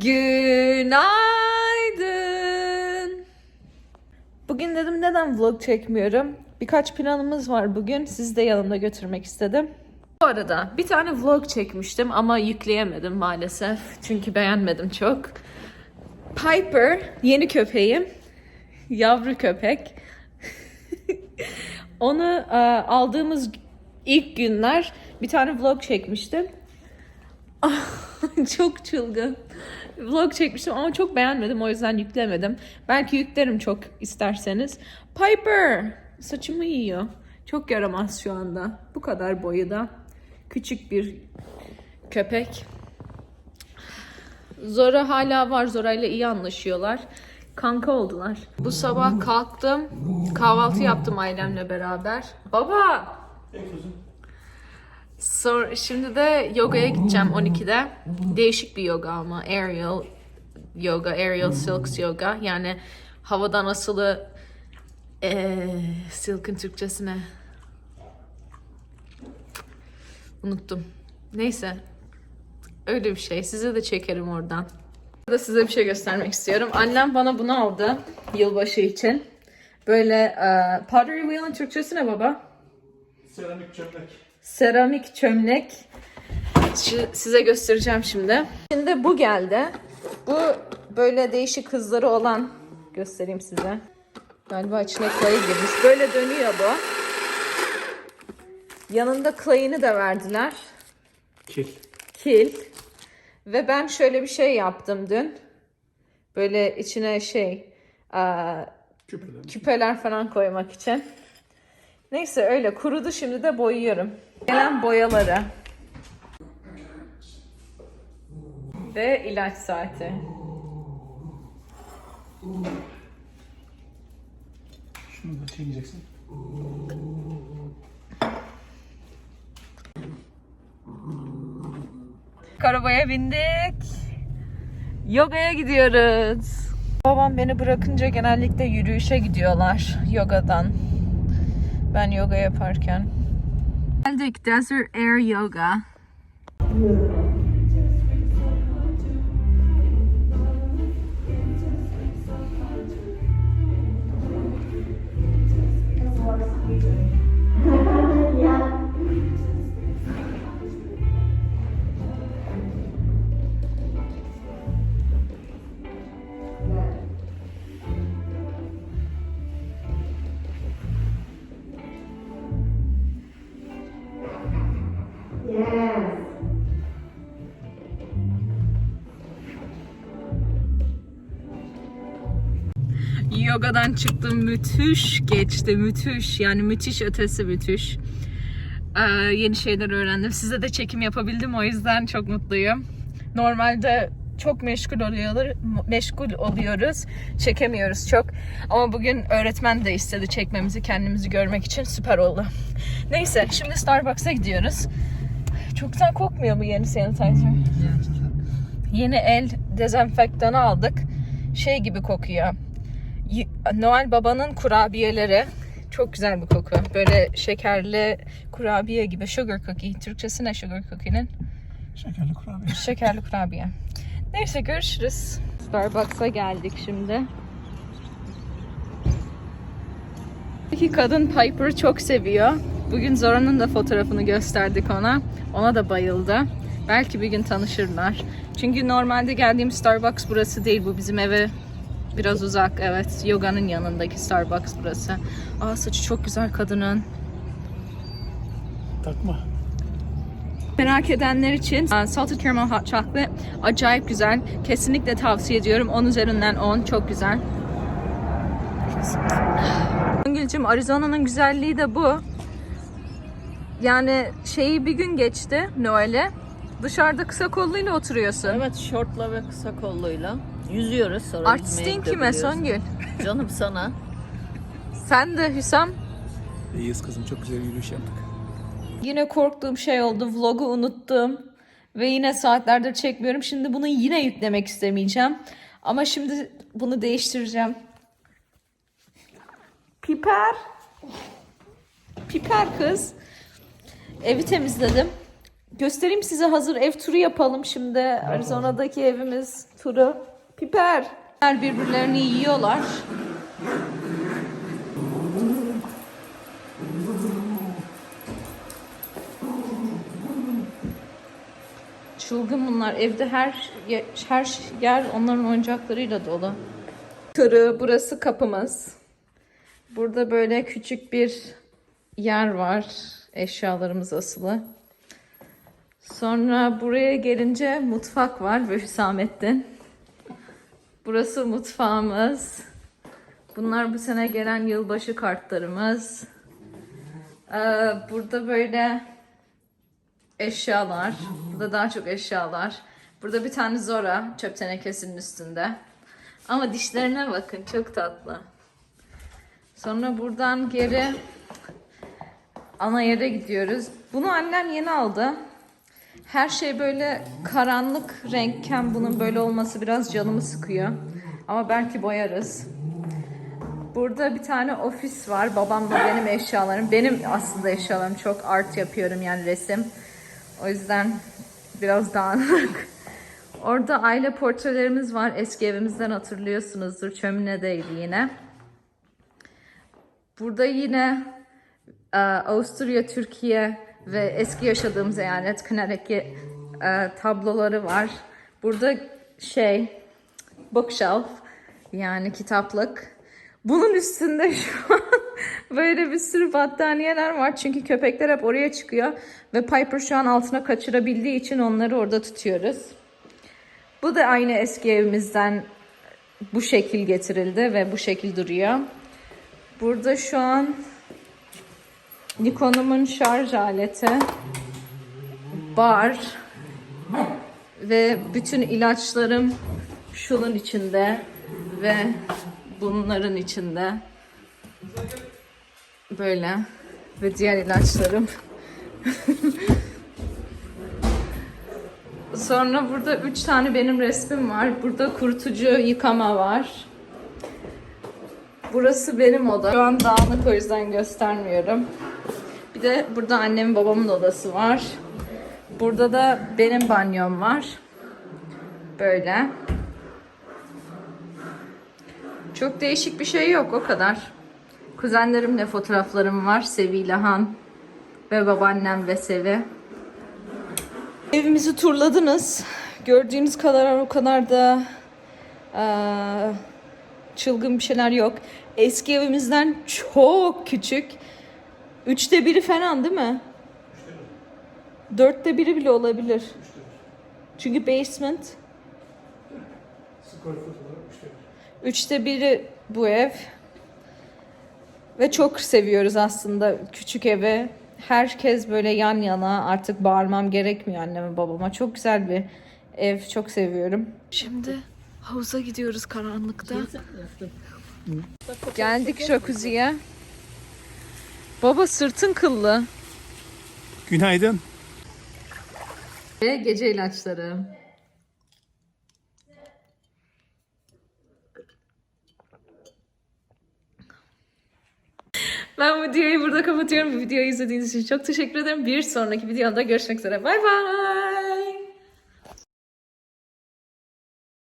Günaydın. Bugün dedim neden vlog çekmiyorum? Birkaç planımız var bugün. Sizi de yanımda götürmek istedim. Bu arada bir tane vlog çekmiştim ama yükleyemedim maalesef. Çünkü beğenmedim çok. Piper, yeni köpeğim. Yavru köpek. Onu e, aldığımız ilk günler bir tane vlog çekmiştim. çok çılgın. Vlog çekmiştim ama çok beğenmedim o yüzden yüklemedim. Belki yüklerim çok isterseniz. Piper! Saçımı yiyor. Çok yaramaz şu anda. Bu kadar boyu da. Küçük bir köpek. Zora hala var. Zora ile iyi anlaşıyorlar. Kanka oldular. Bu sabah kalktım. Kahvaltı yaptım ailemle beraber. Baba! Sonra, şimdi de yogaya gideceğim 12'de. Değişik bir yoga ama. Aerial yoga, aerial silks yoga. Yani havadan asılı eee silk'in Türkçesine unuttum. Neyse. Öyle bir şey. Size de çekerim oradan. Burada size bir şey göstermek istiyorum. Annem bana bunu aldı yılbaşı için. Böyle eee pottery wheel'in Türkçesi ne baba? Seramik çömlek. Seramik çömlek. Size göstereceğim şimdi. Şimdi bu geldi. Bu böyle değişik hızları olan göstereyim size. Galiba içine clay girmiş. Böyle dönüyor bu. Yanında clay'ini de verdiler. Kil. Kil. Ve ben şöyle bir şey yaptım dün. Böyle içine şey Küpeler. küpeler falan koymak için. Neyse öyle kurudu şimdi de boyuyorum. Gelen boyaları. Ve ilaç saati. Şunu da çekeceksin. Arabaya bindik. Yogaya gidiyoruz. Babam beni bırakınca genellikle yürüyüşe gidiyorlar yogadan. Ben yoga yaparken. Geldik Desert Air Yoga. Yogadan çıktım müthiş geçti müthiş yani müthiş ötesi müthiş. Ee, yeni şeyler öğrendim. Size de çekim yapabildim o yüzden çok mutluyum. Normalde çok meşgul oluyorlar, meşgul oluyoruz. Çekemiyoruz çok. Ama bugün öğretmen de istedi çekmemizi, kendimizi görmek için süper oldu. Neyse, şimdi Starbucks'a gidiyoruz. Çok güzel kokmuyor bu yeni sanitizer. Yeni el dezenfektanı aldık. Şey gibi kokuyor. Noel Baba'nın kurabiyeleri. Çok güzel bir koku. Böyle şekerli kurabiye gibi. Sugar cookie. Türkçesi ne sugar cookie'nin? Şekerli kurabiye. Şekerli kurabiye. Neyse görüşürüz. Starbucks'a geldik şimdi. İki kadın Piper'ı çok seviyor. Bugün Zora'nın da fotoğrafını gösterdik ona. Ona da bayıldı. Belki bir gün tanışırlar. Çünkü normalde geldiğim Starbucks burası değil. Bu bizim eve biraz uzak. Evet. Yoga'nın yanındaki Starbucks burası. Aa saçı çok güzel kadının. Takma. Merak edenler için uh, Salted Caramel Hot Chocolate acayip güzel. Kesinlikle tavsiye ediyorum. 10 üzerinden 10. Çok güzel. Gülcüm Arizona'nın güzelliği de bu. Yani şeyi bir gün geçti Noel'e. Dışarıda kısa kolluyla oturuyorsun. Evet şortla ve kısa kolluyla yüzüyoruz sonra Artistin kime. Songül? Canım sana. Sen de Hüsam. İyiyiz kızım çok güzel yürüyüş yaptık. Yine korktuğum şey oldu. Vlogu unuttum. Ve yine saatlerdir çekmiyorum. Şimdi bunu yine yüklemek istemeyeceğim. Ama şimdi bunu değiştireceğim. Piper. Piper kız. Evi temizledim. Göstereyim size hazır ev turu yapalım şimdi. Arizona'daki evimiz turu. Piper. Her birbirlerini yiyorlar. Çılgın bunlar. Evde her her yer onların oyuncaklarıyla dolu. Kırı, burası kapımız. Burada böyle küçük bir yer var. Eşyalarımız asılı. Sonra buraya gelince mutfak var ve Hüsamettin. Burası mutfağımız. Bunlar bu sene gelen yılbaşı kartlarımız. Ee, burada böyle eşyalar. Burada daha çok eşyalar. Burada bir tane Zora çöp tenekesinin üstünde. Ama dişlerine bakın çok tatlı. Sonra buradan geri ana yere gidiyoruz. Bunu annem yeni aldı. Her şey böyle karanlık renkken bunun böyle olması biraz canımı sıkıyor. Ama belki boyarız. Burada bir tane ofis var. Babamla benim eşyalarım. Benim aslında eşyalarım çok art yapıyorum yani resim. O yüzden biraz dağınık. Orada aile portrelerimiz var. Eski evimizden hatırlıyorsunuzdur. Çömünedeydi yine. Burada yine e, Avusturya, Türkiye ve eski yaşadığımız eyalet Connecticut e, tabloları var. Burada şey bookshelf yani kitaplık. Bunun üstünde şu an böyle bir sürü battaniyeler var. Çünkü köpekler hep oraya çıkıyor. Ve Piper şu an altına kaçırabildiği için onları orada tutuyoruz. Bu da aynı eski evimizden bu şekil getirildi ve bu şekil duruyor. Burada şu an Nikon'umun şarj aleti, bar ve bütün ilaçlarım şunun içinde ve bunların içinde. Böyle ve diğer ilaçlarım. Sonra burada üç tane benim resmim var. Burada kurutucu yıkama var. Burası benim oda. Şu an dağınık o yüzden göstermiyorum. Bir de burada annemin babamın odası var. Burada da benim banyom var. Böyle. Çok değişik bir şey yok o kadar. Kuzenlerimle fotoğraflarım var. Sevi ile Han ve babaannem ve Sevi. Evimizi turladınız. Gördüğünüz kadar o kadar da eee, çılgın bir şeyler yok. Eski evimizden çok küçük. Üçte biri falan değil mi? Dörtte biri bile olabilir. Çünkü basement. Üçte biri bu ev. Ve çok seviyoruz aslında küçük evi. Herkes böyle yan yana artık bağırmam gerekmiyor anneme babama. Çok güzel bir ev. Çok seviyorum. Şimdi havuza gidiyoruz karanlıkta. Geldik jacuzziye. Baba sırtın kıllı. Günaydın. Ve gece ilaçları. Ben bu videoyu burada kapatıyorum. Bu videoyu izlediğiniz için çok teşekkür ederim. Bir sonraki videoda görüşmek üzere. Bay bay.